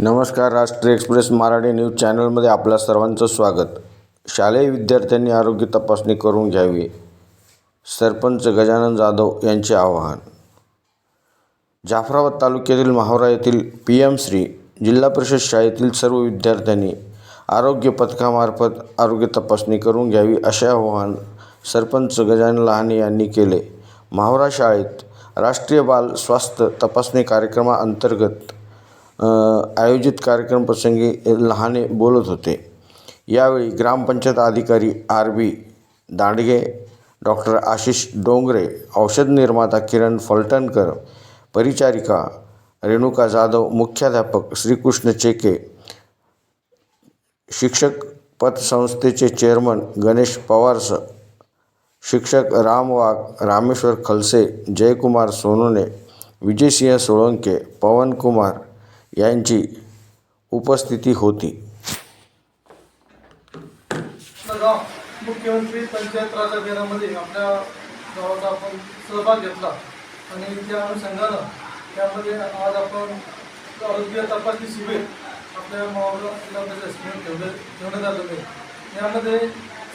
नमस्कार राष्ट्रीय express Marathi news चॅनलमध्ये आपल्या सर्वांचं स्वागत. शालेय विद्यार्थ्यांनी आरोग्य तपासणी करून घ्यावी सरपंच गजानन जाधव यांचे आवाहन. जाफराबाद तालुक्यातील माहोरा येथील पी एम श्री जिल्हा परिषद शाळेतील सर्व विद्यार्थ्यांनी आरोग्य पथकामार्फत आरोग्य तपासणी करून घ्यावी असे आवाहन सरपंच गजानन लहाने यांनी केले. माहोरा शाळेत राष्ट्रीय बाल स्वास्थ्य तपासणी कार्यक्रमाअंतर्गत आयोजित कार्यक्रमप्रसंगी लहाने बोलत होते. यावेळी ग्रामपंचायत अधिकारी R B Dandge doctor Ashish Dongre औषध निर्माता किरण फलटणकर परिचारिका रेणुका जाधव मुख्याध्यापक श्रीकृष्ण चेके शिक्षक पतसंस्थेचे चेअरमन गणेश पवारस शिक्षक राम वाघ रामेश्वर खलसे जयकुमार सोनोने विजयसिंह सोळंके पवनकुमार यांची उपस्थिती होती. मुख्यमंत्री पंचायत राज अभियानामध्ये आपल्या गावाचा आपण सहभाग घेतला. आणि त्या अनुषंगानं त्यामध्ये आज आपण आरोग्य तपासणी शिबिर आपल्या महाबला जिल्हा ठेवले ठेवण्यात आलेलं आहे यामध्ये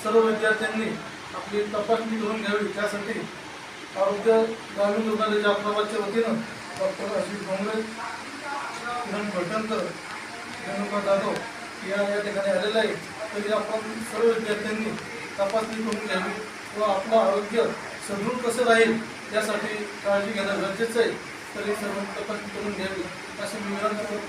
सर्व विद्यार्थ्यांनी आपली तपासणी करून घ्यावी. त्यासाठी आरोग्य ग्रामीण रुग्णालयाच्या जाफराबादच्या वतीनं डॉक्टर आशिष डोंगरे किरण फलटणकर रेणुका जाधव या या ठिकाणी आलेलं आहे. तरी आपण सर्व विद्यार्थ्यांनी तपासणी करून घ्यावी व आपलं आरोग्य सदृढ कसं राहील यासाठी काळजी घेणं गरजेचं आहे. तरी सर्व तपासणी करून घ्यावी. असे मी विनंती करतो.